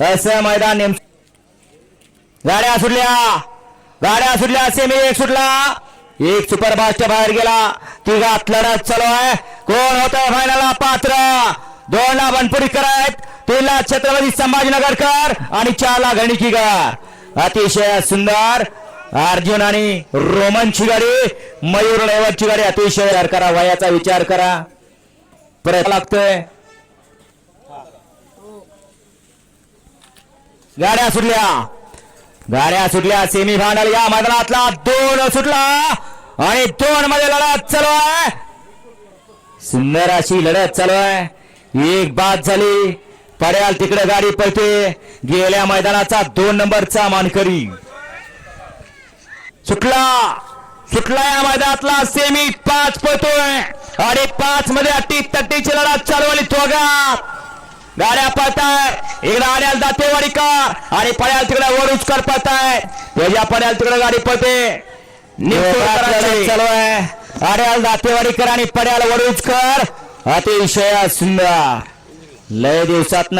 असं मैदान नेम गाड्या सुटल्या गाड्या सुटल्या सेमी एक सुटला एक सुपरफास्ट बाहेर गेला। तिघात लढत चालू आहे कोण होत फायनलला पात्र दोन ला बनपुरीकर आहेत तीन ला छत्रपती संभाजीनगरकर आणि चार ला गणिकीकर अतिशय सुंदर। अर्जुन आणि रोमनची गाडी मयूर लेवलची गाडी अतिशय करा वयाचा विचार करा। प्रयत्न लागतोय. गाड्या सुटल्या. गाड्या सुटल्या. सेमी फायनल या मैदानातला दोन सुटला. आणि दोन मध्ये लढत चालू आहे. सुंदर अशी लढत चालू आहे. एक बाद झाली. पड्याल तिकडे गाडी पळते. गेल्या मैदानाचा दोन नंबरचा मानकरी. सुटला. सुटला या मैदानातला. सेमी पाच पळतोय. आणि पाच मध्ये अट्टी तट्टीची लढत चालू आली तोगात गाड्या पळताय. इकडे आड्याल दातेवाडीकर आणि पड्याल तिकडे वडूचकर पळताय. त्याच्या पड्याल तिकडे गाडी पळते. चालू आहे. आड्याल दातेवाडीकर आणि पड्याल वडूचकर अतिशय सुंदर. लय दिवसात